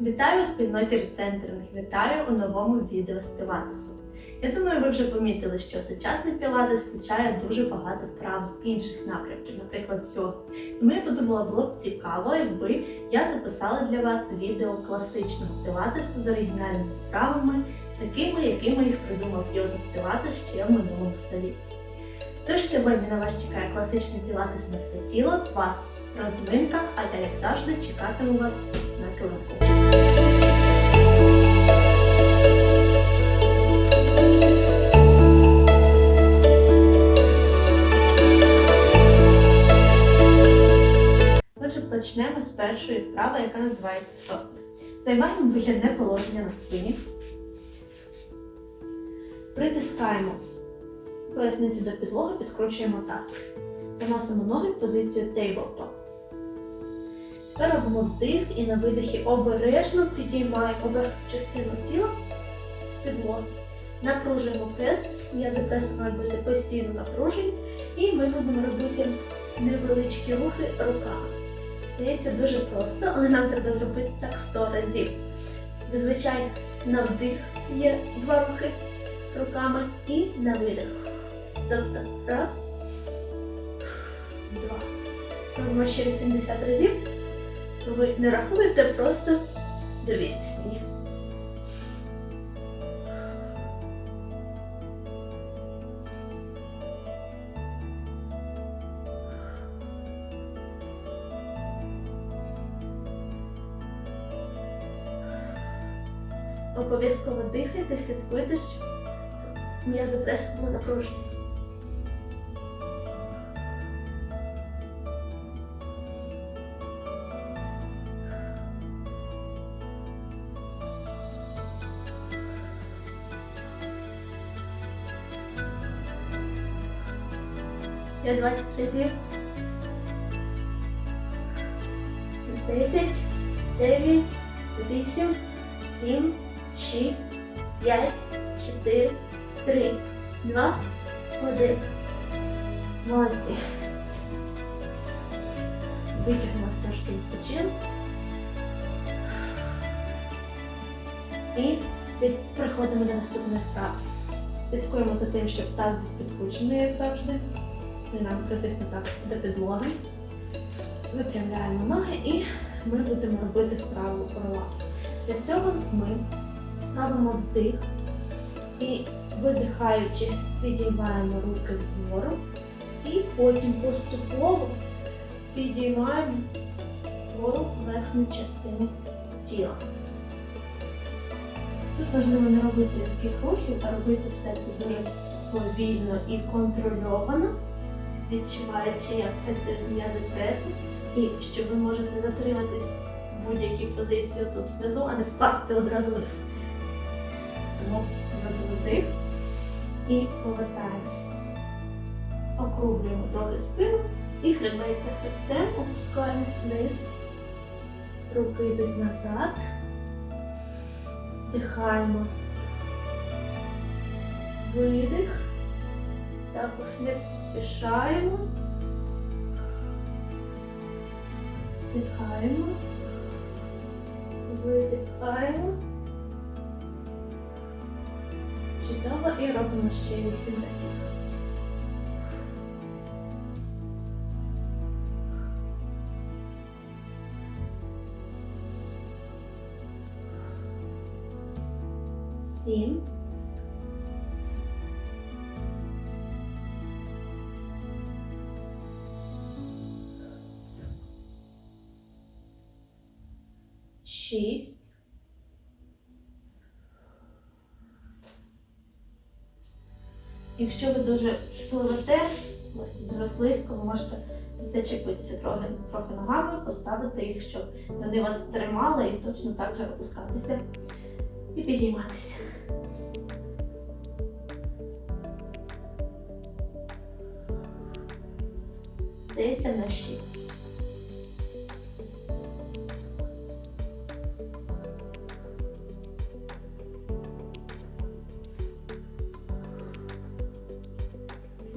Вітаю у спільноті рецентринг. Вітаю у новому відео з пілатесу. Я думаю, ви вже помітили, що сучасний пілатес включає дуже багато вправ з інших напрямків, наприклад, з йоги. Тому я подумала, було б цікаво, якби я записала для вас відео класичного пілатесу з оригінальними вправами, такими, якими їх придумав Йозеф Пілатес ще в минулому столітті. Тож сьогодні на вас чекає класичний пілатес на все тіло, з вас розминка, а я, як завжди, чекатиму вас на килимку. Отже, почнемо з першої вправи, яка називається сотня. Займаємо вихідне положення на спині. Притискаємо поясницю до підлоги, підкручуємо таз. Виносимо ноги в позицію tabletop. Робимо вдих і на видихі обережно підіймаємо верхню частину тіла з підлоги. Напружуємо прес, м'язи пресу мають бути постійно напружені, і ми будемо робити невеличкі рухи руками. Здається, дуже просто, але нам треба зробити так 100 разів. Зазвичай на вдих є два рухи руками і на видих. Тобто раз, два. Робимо ще 80 разів. Ви не рахуєте, просто довіртесь мені. Обов'язково дихайте, слідкуйте, щоб м'язи пресу були напружені. Ще 20 разів. 10, 9, 8, 7, 6, 5, 4, 3, 2, 1. Молодці. Витяг трошки відпочили. І переходимо до наступної вправи. Слідкуємо за тим, щоб таз був підключений, як завжди. Спина притиснута до підлоги. Випрямляємо ноги і ми будемо робити вправу орла. Для цього ми робимо вдих і видихаючи, підіймаємо руки вгору і потім поступово підіймаємо вгору верхню частину тіла. Тут важливо не робити різких рухів, а робити все це дуже повільно і контрольовано, відчуваючи, як працюють м'язи пресу, і що ви можете затриматись в будь-якій позиції тут внизу, а не впасти одразу вниз. Тому зробили вдих і повертаємося. Округлюємо трохи спину і хребець за хребцем, опускаємось вниз. Руки йдуть назад. Вдихаємо. Видих. Також не поспішаємо. Вдихаємо. Видихаємо. Чудово і робимо ще 8 Шість. Якщо ви дуже пливете, дуже слизько, ви можете зачепитися трохи, трохи ногами, поставити їх, щоб вони вас тримали і точно так же опускатися і підійматися. Здається, на 6.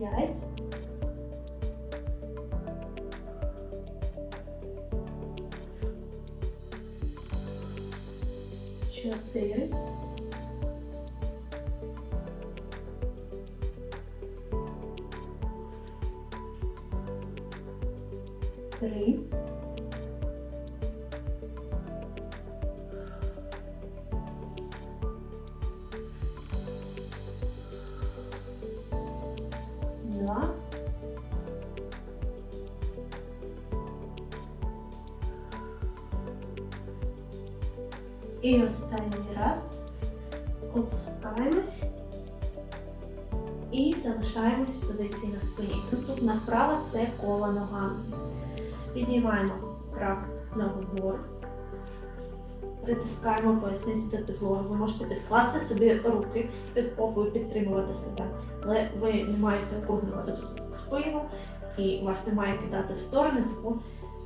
п'ять. Чотири. Опускаємось і залишаємось в позиції на спині. Наступна вправа це коло ногами. Піднімаємо праву ногу вгору. Притискаємо поясницю до підлоги. Ви можете підкласти собі руки під попою, підтримувати себе. Але ви не маєте округлювати тут спину і вас не має кидати в сторони, тому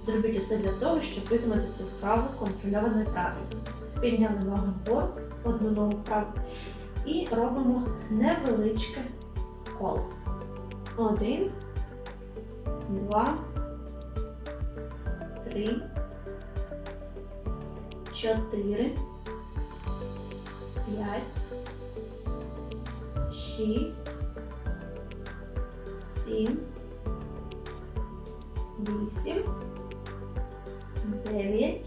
зробіть усе для того, щоб виконати цю вправу контрольовано і правильно. Підняли ноги вгору, одну ногу вправо. І робимо невеличке коло. Один, два, три, чотири, п'ять, шість, сім, вісім, дев'ять,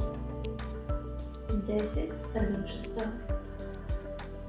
десять, одну шестого.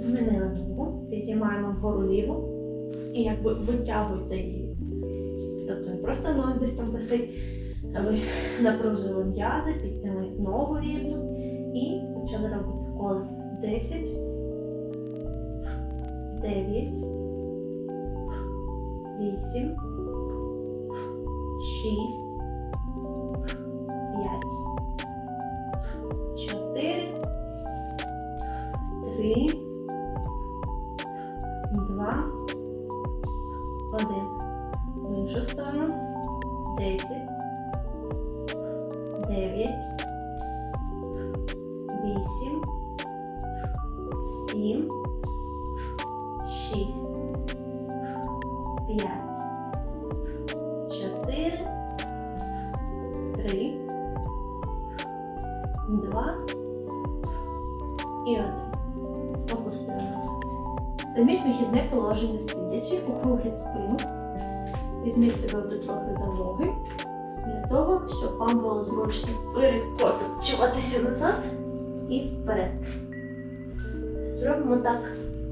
Змінили ногу, піднімаємо вгору ліву і якби витягуйте її. Тобто не просто нога десь там висить, а ви напружили м'язи, підняли ногу рівну і почали робити коло. 10, 9, 8, 6, 10, 9, 8, 7, 6, 5, 4, 3, 2 і 1. Опустили. Займіть вихідне положення сидячи, округліть спину. Візьміть себе до трохи за ноги. Для того, щоб вам було зручно перекочуватися назад і вперед. Зробимо так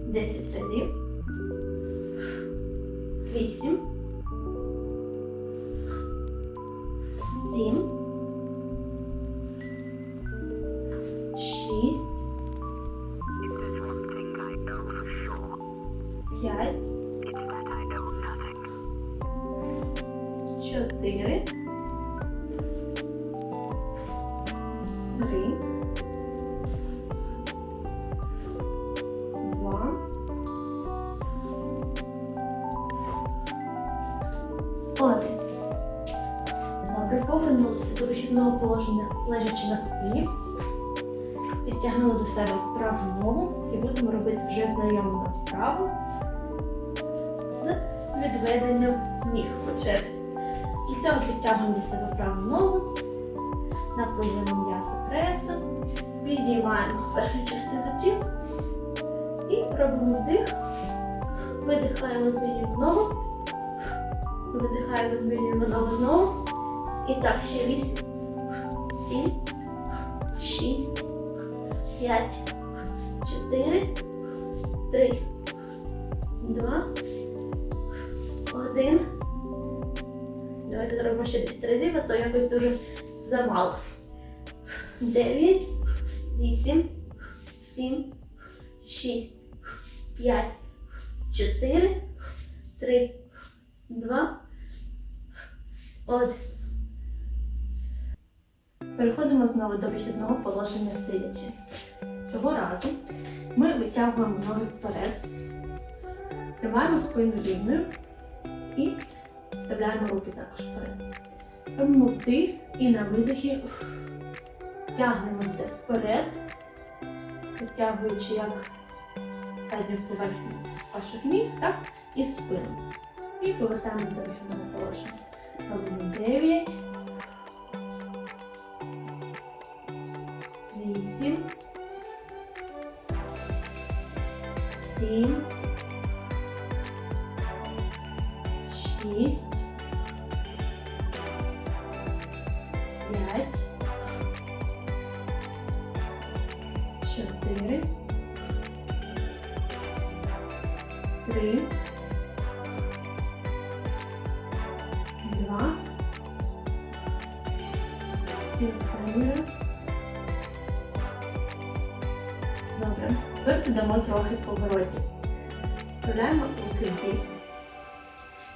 10 разів. 8. Положення, лежачи на спині. Підтягнули до себе праву ногу і будемо робити вже знайому вправу з відведенням ніг по черзі. Для цього підтягуємо до себе праву ногу, напружуємо м'ясо пресу, підіймаємо верхню частину тіла і робимо вдих, видихаємо, змінюємо ногу, видихаємо, змінюємо ногу знову. І так, ще 8, 7, 6, 5, 4, 3, 2, 1. Давайте зробимо ще 10 разів, а то якось дуже замало. 9, 8, 7, 6, 5, 4, 3, 2, 1. Переходимо знову до вихідного положення сидячи. Цього разу ми витягуємо ноги вперед. Тримаємо спину рівною і вставляємо руки також вперед. Робимо вдих і на видихі тягнемося вперед, стягуючи як задню поверхню ваших ніг, так, і спину. І повертаємо до вихідного положення. Робимо 9,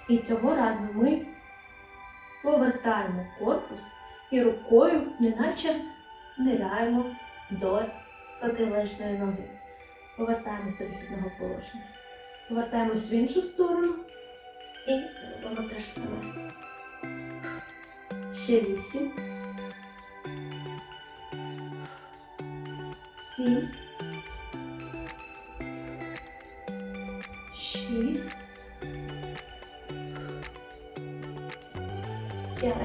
І цього разу ми повертаємо корпус і рукою, неначе ниряємо до протилежної ноги. Повертаємось до вихідного положення. Повертаємось в іншу сторону і робимо те ж саме. Ще вісім. Сім. Шість. П'ять.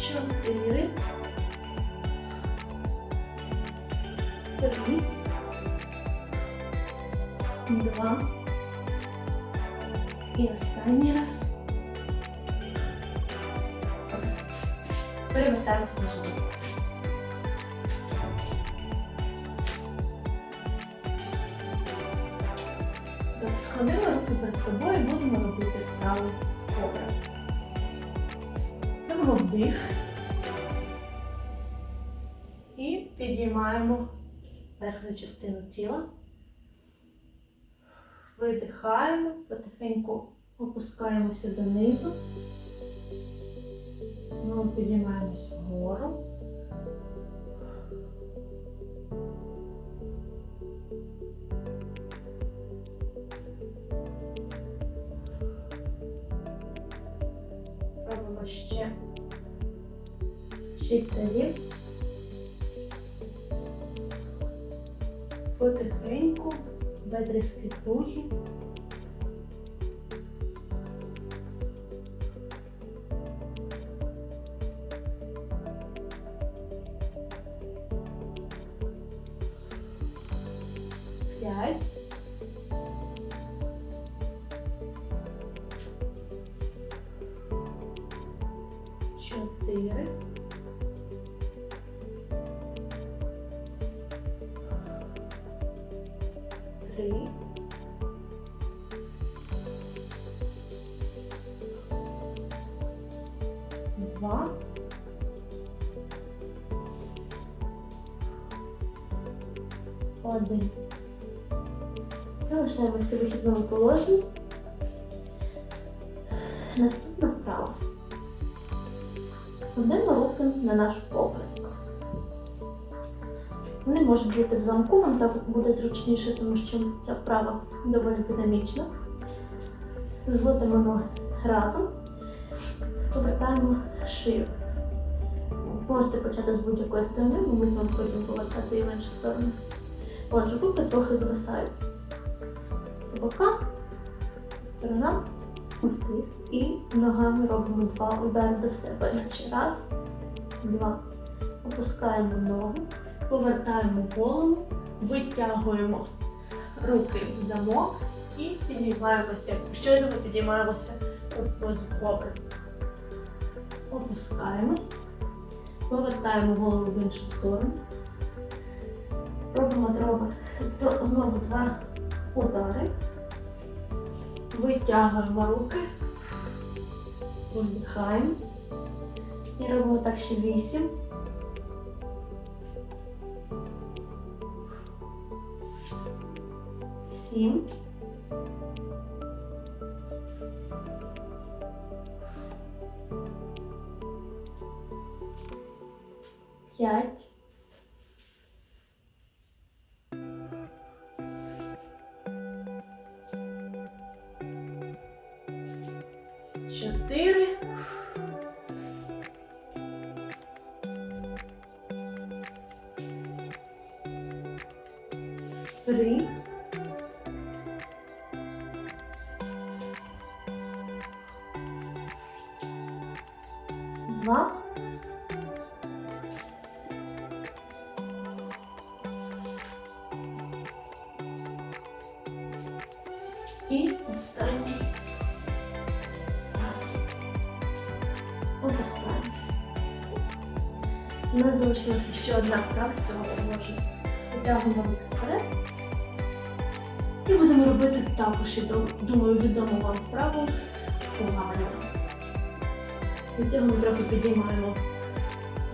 Чотири. Три. Два. І останній раз. Перевертаємось на Добре, руки перед собою і будемо робити вправу кобра. Робимо вдих. І підіймаємо верхню частину тіла. Видихаємо, потихеньку опускаємося донизу. Знову підіймаємось вгору. 6 разів. Потихеньку, без різких рухів. Чотири. 1. Залишаємося у вихідному положенні. Наступна вправа. Кладемо руки на наш поперек. Вони можуть бути в замку, вам так буде зручніше, тому що ця вправа доволі динамічна. Зводимо ноги разом, повертаємо шию. Можете почати з будь-якої сторони, ми будемо потім повертати і в іншу сторону. Отже, руки трохи звисають. Бока, сторона, вдих. І ногами робимо два удари до себе. Значить, раз, два. Опускаємо ногу, повертаємо голову, витягуємо руки в замок і піднімаємося. Щойно ми підіймалися у позу кобри. Опускаємось, повертаємо голову в іншу сторону. Робимо знову, знову два удари. Витягуємо руки, видихаємо. І робимо так ще вісім. Сім. Три. Два. І останній. Раз. Опускаємося. У нас залишилася ще одна вправа з цього положення. Витягуємо руки вперед. І будемо робити також, я думаю, відому вам вправу плавання. Витягуємо трохи підіймаємо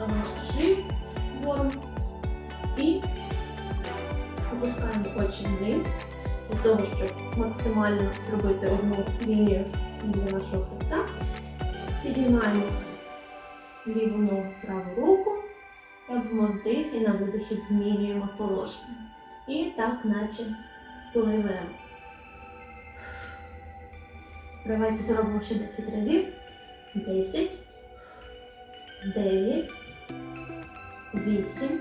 е, шию вгору і опускаємо очі вниз для того, щоб максимально зробити одну лінію для нашого хребта. Підіймаємо ліву ногу, праву руку, робимо вдих і на видихі змінюємо положення. І так, наче пливемо. Давайте зробимо ще 10 разів. 10, 9, 8,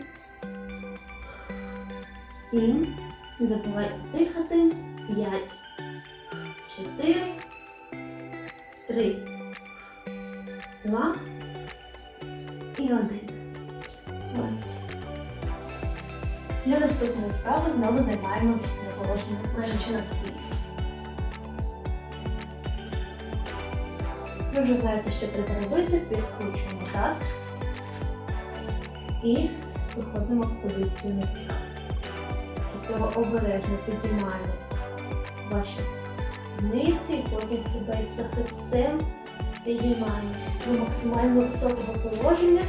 7, не забувайте дихати. 5, 4, 3, 2 і 1. Молодці. Для наступної вправи знову займаємо положення, лежачи на спині. Ви вже знаєте, що треба робити. Підкручуємо таз і виходимо в позицію містка. Для цього обережно підіймаємо ваші сідниці, потім хребець за хребцем. Підіймаємось до максимально високого положення,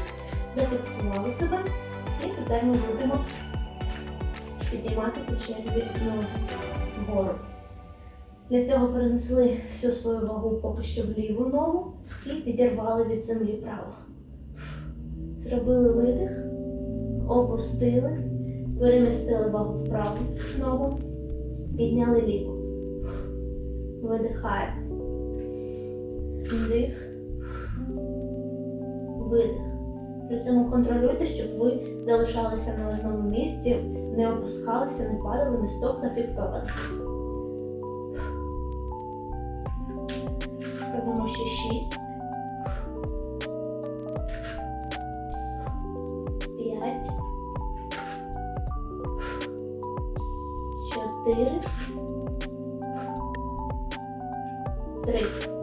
зафіксували себе. І тепер ми будемо підіймати по черзі ноги вгору. Для цього перенесли всю свою вагу поки що в ліву ногу і підірвали від землі праву. Зробили видих, опустили, перемістили вагу в праву ногу, підняли ліву. Видихаємо. Вдих. Видих. При цьому контролюйте, щоб ви залишалися на одному місці, не опускалися, не падали, місток зафіксований. Робимо ще шість. П'ять. Чотири. Три.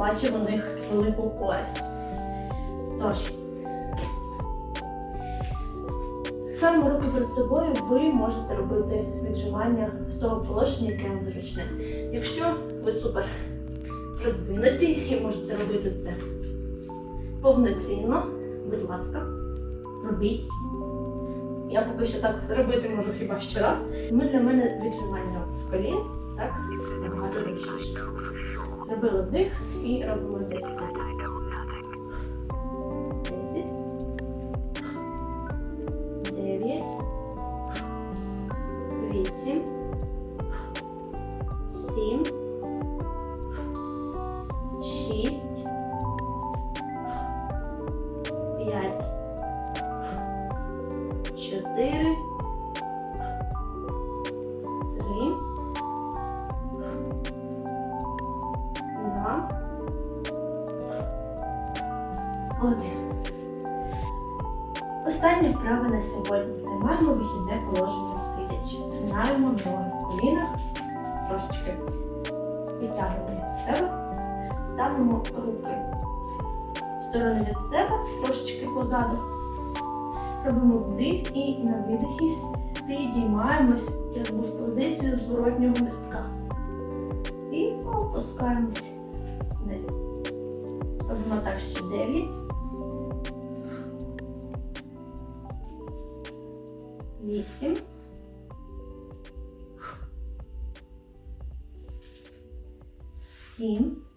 Бачив у них велику користь. Тож, ставимо руки перед собою, ви можете робити віджимання з того положення, яке вам зручне. Якщо ви супер продвинуті і можете робити це повноцінно, будь ласка, робіть. Я поки що так зробити можу хіба ще раз. Ми для мене віджимання з колін, так, набагато зручніше. Зробили вдих і робимо 10 разів. Остання вправа на сьогодні. Займаємо вихідне положення сидячи. Згинаємо ноги в колінах, трошечки підтягуємо до себе, ставимо руки в сторони від себе, трошечки позаду. Робимо вдих і на видихі підіймаємось якби в позицію зворотнього містка. І опускаємось 9. вісім. Сім.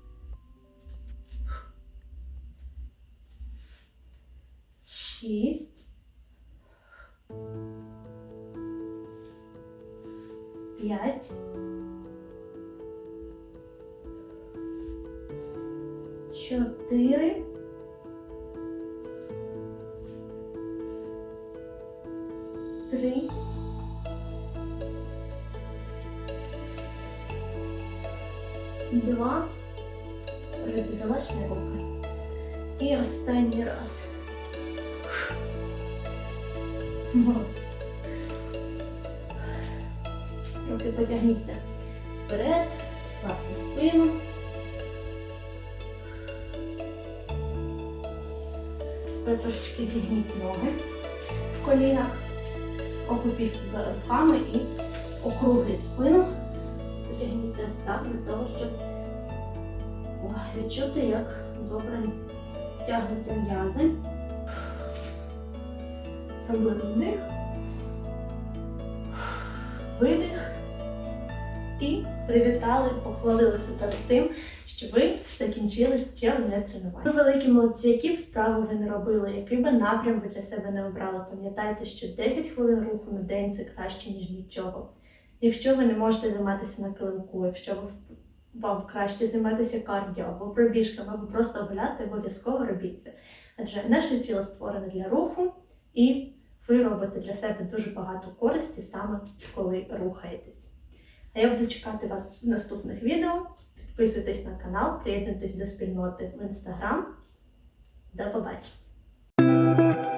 І останній раз. Молодці. Руки потягніться вперед, слабте спину. Ви трошечки зігніть ноги в колінах, охопіть себе руками і округліть спину. Потягніться ось так для того, щоб відчути, як добре тягнуться м'язи. Зробили вдих, видих і привітали, похвалили себе з тим, що ви закінчили ще одне тренування. Ви великі молодці, які б вправи ви не робили, який би напрям ви для себе не обрали. Пам'ятайте, що 10 хвилин руху на день це краще, ніж нічого. Якщо ви не можете займатися на килимку, якщо ви вам краще займатися кардіо або пробіжками, або просто гуляти, обов'язково робіть це. Адже наше тіло створене для руху, і ви робите для себе дуже багато користі саме коли рухаєтесь. А я буду чекати вас в наступних відео. Підписуйтесь на канал, приєднуйтесь до спільноти в інстаграм. До побачення!